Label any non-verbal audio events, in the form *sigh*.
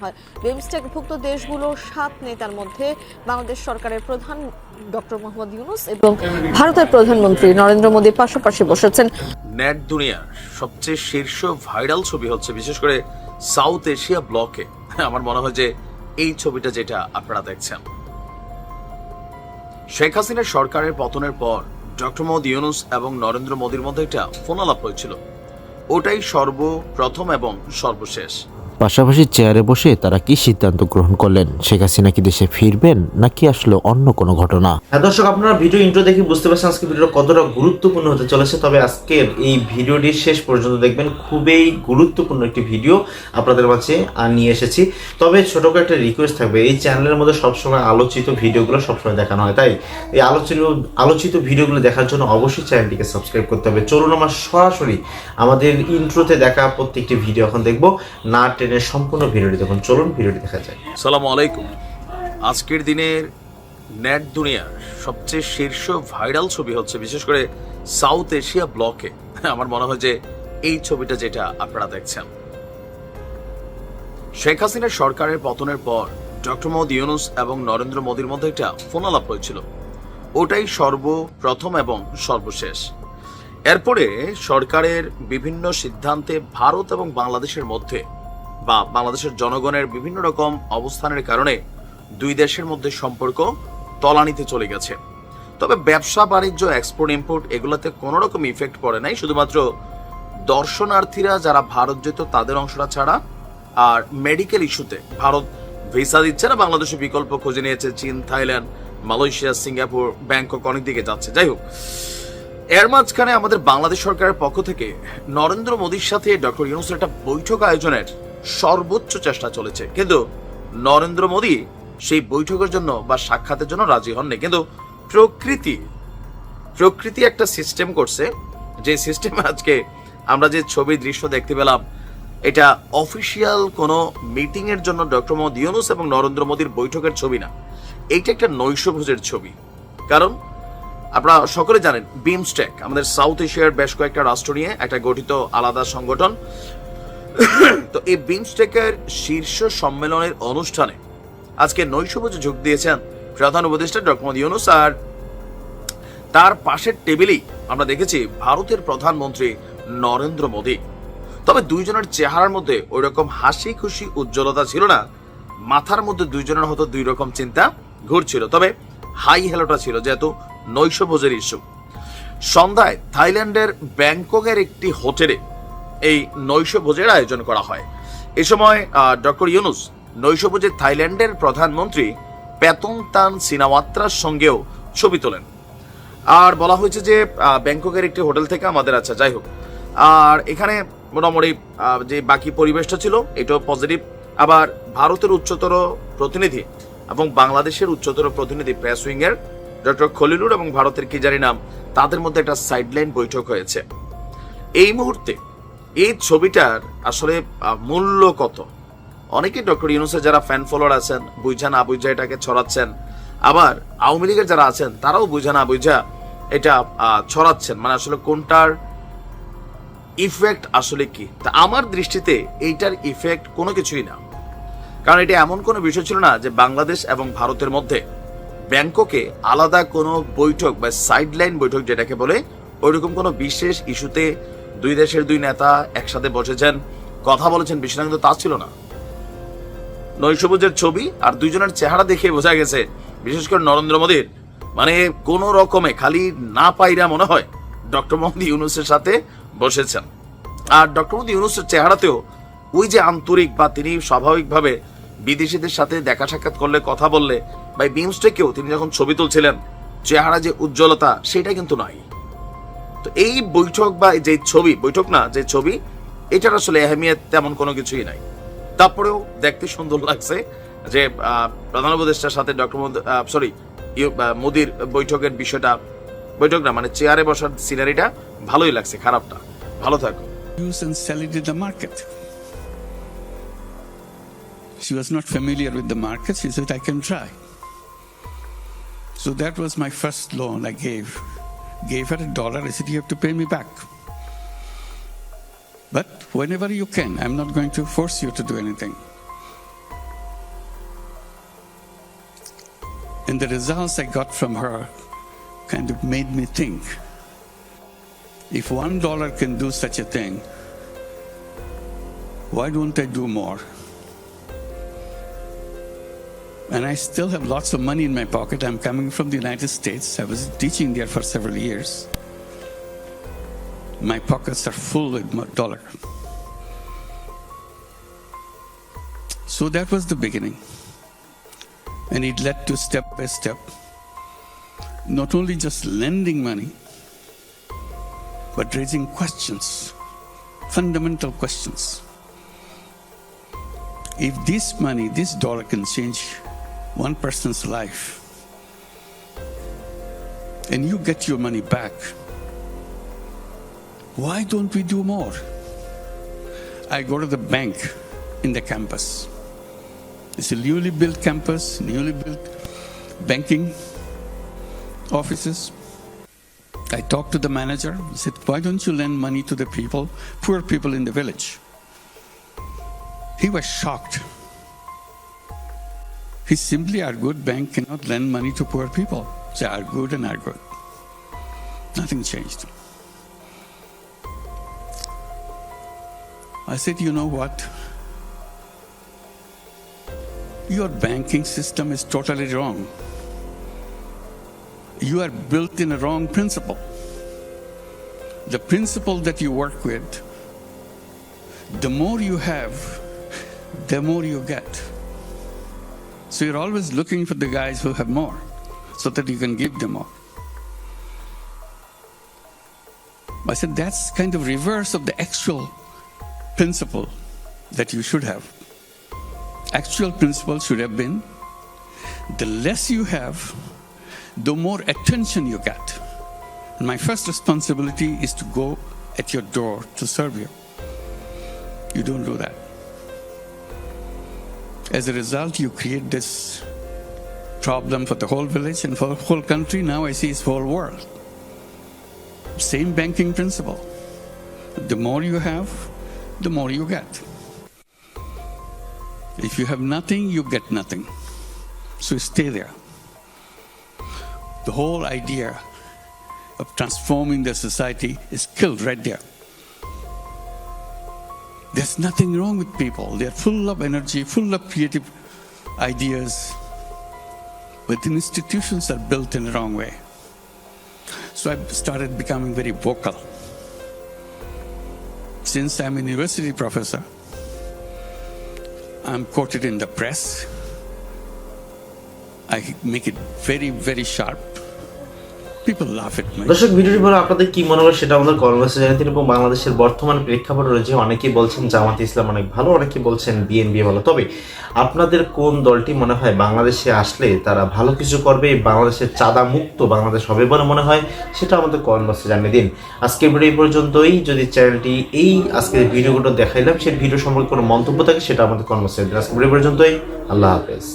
হয়। বিমস্টেকভুক্ত দেশগুলোর সাত নেতার মধ্যে বাংলাদেশ সরকারের প্রধান ডক্টর মোহাম্মদ ইউনুস এবং ভারতের প্রধানমন্ত্রী নরেন্দ্র মোদী পাশাপাশি বসেছেন। নেট দুনিয়ার সবচেয়ে শীর্ষ ভাইরাল ছবি হচ্ছে বিশেষ করে সাউথ এশিয়া ব্লকে। আমার মনে হয় যে এই ছবিটা যেটা আপনারা দেখছেন। শেখ হাসিনার সরকারের পতনের পর ডক্টর মোহাম্মদ ইউনুস এবং নরেন্দ্র মোদীর মধ্যে একটা ফোন আলাপ হয়েছিল। ওটাই সর্বপ্রথম এবং সর্বশেষ। পাশাপাশি চেয়ারে বসে তারা কি সিদ্ধান্ত গ্রহণ করলেন? শেখ হাসিনা কি দেশে ফিরবেন নাকি আসলে অন্য কোনো ঘটনা? হ্যাঁ দর্শক, আপনারা ভিডিও ইন্ট্রো দেখে বুঝতে পারছেন আজকে ভিডিওটা কতটা গুরুত্বপূর্ণ হতে চলেছে। তবে আজকের এই ভিডিওটি শেষ পর্যন্ত দেখবেন। খুবই গুরুত্বপূর্ণ একটি ভিডিও আপনাদের মাঝে নিয়ে এসেছি। তবে ছোট করে একটা রিকোয়েস্ট থাকবে। এই চ্যানেলের মধ্যে সবসময় আলোচিত ভিডিওগুলো সবসময় দেখানো হয়, তাই? এই আলোচিত আলোচিত ভিডিওগুলো দেখার জন্য অবশ্যই চ্যানেলটিকে সাবস্ক্রাইব করতে হবে। চলুন আমার সরাসরি আমাদের ইন্ট্রোতে দেখা প্রত্যেকটি ভিডিও এখন দেখব। না টেনে সম্পূর্ণ ভিডিওটি দেখুন। চলুন ভিডিওটি দেখা যায় সালাম আলাইকুম। আজকের দিনের নেট দুনিয়ার সবচেয়ে শীর্ষ ভাইরাল ছবি হচ্ছে বিশেষ করে সাউথ এশিয়া ব্লকে। আমার মনে হয় যে এই ছবিটা যেটা আপনারা দেখছেন। শেখ হাসিনার সরকারের পতনের পর ডক্টর মোহাম্মদ ইউনুস এবং নরেন্দ্র মোদীর মধ্যে একটা ফোন আলাপ হয়েছিল। ওটাই সর্বপ্রথম এবং সর্বশেষ। এরপরে সরকারের বিভিন্ন সিদ্ধান্তে ভারত এবং বাংলাদেশের মধ্যে বা বাংলাদেশের জনগণের বিভিন্ন রকম অবস্থানের কারণে দুই দেশের মধ্যে সম্পর্ক তলানিতে চলে গেছে। তবে ব্যবসা, বাণিজ্য এক্সপোর্ট ইম্পোর্ট এগুলোতে কোনো রকম ইফেক্ট পড়ে নাই। শুধুমাত্র দর্শনার্থীরা যারা ভারত যেত, তাদের অংশটা ছাড়া আর মেডিকেল ইস্যুতে ভারত ভিসা দিচ্ছে না, বাংলাদেশে বিকল্প খুঁজে নিয়েছে চীন, থাইল্যান্ড, মালয়েশিয়া, সিঙ্গাপুর, ব্যাংকক অনেক দিকে যাচ্ছে। যাই হোক, এর মাঝখানে আমাদের বাংলাদেশ সরকারের পক্ষ থেকে নরেন্দ্র মোদীর সাথে ডক্টর ইউনুসের একটা বৈঠক আয়োজনের সর্বোচ্চ চেষ্টা চলেছে। কিন্তু নরেন্দ্র মোদী সেই বৈঠকের জন্য বা সাক্ষাতের জন্য রাজি হননি। কিন্তু প্রকৃতি প্রকৃতি একটা সিস্টেম করছে। যে সিস্টেম আজকে আমরা যে ছবি দৃশ্য দেখতে পেলাম, এটা অফিসিয়াল কোনো মিটিং এর জন্য ডক্টর মোহাম্মদ ইউনুস এবং নরেন্দ্র মোদীর বৈঠকের ছবি না। এইটা একটা নৈশভোজের ছবি। কারণ আপনারা সকলে জানেন বিমস্টেক আমাদের সাউথ এশিয়ার বেশ কয়েকটা রাষ্ট্র নিয়ে একটা গঠিত আলাদা সংগঠন। *coughs* তো এই বিমস্টেকের শীর্ষ সম্মেলনের অনুষ্ঠানে আজকে নৈশভোজে যোগ দিয়েছেন প্রধান উপদেষ্টা ডক্টর ইউনুস আর তার পাশের টেবিলেই আমরা দেখেছি ভারতের প্রধানমন্ত্রী নরেন্দ্র মোদী। তবে দুইজনের চেহারার মধ্যে ওই রকম হাসি খুশি উজ্জ্বলতা ছিল না। মাথার মধ্যে দুইজনের হয়তো দুই রকম চিন্তা ঘুরছিল। তবে হাই হেলোটা ছিল, যেহেতু নৈশভোজের ইস্যু। সন্ধ্যায় থাইল্যান্ডের ব্যাংককের একটি হোটেলে এই নৈশভোজের আয়োজন করা হয়। এ সময় ডক্টর ইউনুস নৈশভোজে থাইল্যান্ডের প্রধানমন্ত্রী প্যাতং তান সিনাওয়াত্রার সঙ্গেও ছবি তোলেন। আর বলা হয়েছে যে ব্যাংককের একটি হোটেল থেকে আমাদের আচ্ছা যাই হোক। আর এখানে মোটামুটি যে বাকি পরিবেশটা ছিল, এটাও পজিটিভ আবার ভারতের উচ্চতর প্রতিনিধি এবং বাংলাদেশের উচ্চতর প্রতিনিধি প্রেস উইংয়ের ডক্টর খলিলুর এবং ভারতের কি জানি নাম, তাদের মধ্যে একটা সাইডলাইন বৈঠক হয়েছে। এই মুহূর্তে এই ছবিটার আসলে মূল্য কত? অনেকে ডক্টর ইউনুসের যারা ফ্যান ফলোয়ার আছেন বুঝা না বুঝা এটাকে ছড়াচ্ছেন। আবার আওয়ামী লীগের যারা আছেন, তারাও বুঝা না বুঝা এটা ছড়াচ্ছেন। মানে আসলে কোনটার ইফেক্ট আসলে কি? তা আমার দৃষ্টিতে এইটার ইফেক্ট কোনো কিছুই না। কারণ এটা এমন কোনো বিষয় ছিল না যে বাংলাদেশ এবং ভারতের মধ্যে ব্যাংককে আলাদা কোনো বৈঠক বা সাইডলাইন বৈঠক, যেটাকে বলে ওইরকম কোনো বিশেষ ইস্যুতে দুই দেশের দুই নেতা একসাথে বসেছেন, কথা বলেছেন বিষয়টা কিন্তু তা ছিল না। নৈশভোজের ছবি আর দুইজনের চেহারা দেখে বোঝা গেছে, বিশেষ করে নরেন্দ্র মোদীর। মানে কোন রকমে খালি না পাইরা মনে হয় ডক্টর মোহাম্মদ ইউনুসের সাথে বসেছেন। আর ডক্টর মোহাম্মদ ইউনুসের চেহারাতেও ওই যে আন্তরিক বা তিনি স্বাভাবিকভাবে বিদেশিদের সাথে দেখা সাক্ষাৎ করলে, কথা বললে, বা বিমস্টেকেও তিনি যখন ছবি তুলছিলেন, চেহারা যে উজ্জ্বলতা, সেটা কিন্তু নাই তো এই বৈঠক বা যে ছবি বৈঠক না যে ছবি এটার আসলে আহমিয়ত তেমন কোনো কিছুই নাই তারপরেও দেখতে সুন্দর লাগছে যে প্রধান উপদেষ্টার সাথে ডক্টর সরি মোদির বৈঠকের বিষয়টা বৈঠক না মানে চেয়ারে বসার সিনারিটা ভালোই লাগছে খারাপ না ভালো থাকো. She was not familiar with the market. She said, I can try. So that was my first loan I gave. gave her a dollar, I said, You have to pay me back. But whenever you can, I'm not going to force you to do anything. And the results I got from her kind of made me think if one dollar can do such a thing, why don't I do more? And I still have lots of money in my pocket. I'm coming from the United States. I was teaching there for several years. My pockets are full with dollar. So that was the beginning. And it led to step by step, not only just lending money, but raising questions, fundamental questions. If this money, this dollar can change one person's life, and you get your money back, why don't we do more? I go to the bank in the campus. It's a newly built campus, newly built banking offices. I talked to the manager. He said, Why don't you lend money to the people, poor people in the village? He was shocked. He simply argued bank cannot lend money to poor people. They argued and argued. Nothing changed. I said, you know what? Your banking system is totally wrong. You are built in a wrong principle. The principle that you work with, the more you have, the more you get. So you're always looking for the guys who have more so that you can give them more. I said, that's kind of reverse of the actual principle that you should have. Actual principle should have been the less you have, the more attention you get. And my first responsibility is to go at your door to serve you. You don't do that. As a result, you create this problem for the whole village and for the whole country. Now I see it's whole world. Same banking principle. The more you have, the more you get. If you have nothing, you get nothing. So stay there. The whole idea of transforming the society is killed right there. There's nothing wrong with people. They're full of energy, full of creative ideas. But the institutions are built in the wrong way. So I started becoming very vocal. Since I'm a university professor, I'm quoted in the press. I make it very, very sharp. দর্শক, ভিডিওটি পরে আপনাদের কি মনে হয় সেটা আমাদের কর্মসূচি জানাতে এবং বাংলাদেশের বর্তমান প্রেক্ষাপট রয়েছে। অনেকেই বলছেন জামাত ইসলাম অনেক ভালো, অনেকেই বলছেন বিএনপি ভালো। তবে আপনাদের কোন দলটি মনে হয় বাংলাদেশে আসলে তারা ভালো কিছু করবে, বাংলাদেশের চাঁদা মুক্ত বাংলাদেশ হবে বলে মনে হয়, সেটা আমাদের কর্মসূচি জানিয়ে দিন। আজকের ভিডিও পর্যন্তই। যদি চ্যানেলটি এই আজকের ভিডিওগুলো দেখাইলাম, সেই ভিডিও সম্পর্কে কোনো মন্তব্য থাকে, সেটা আমাদের কর্মসূচি আজকের ভিডিও পর্যন্তই। আল্লাহ হাফেজ।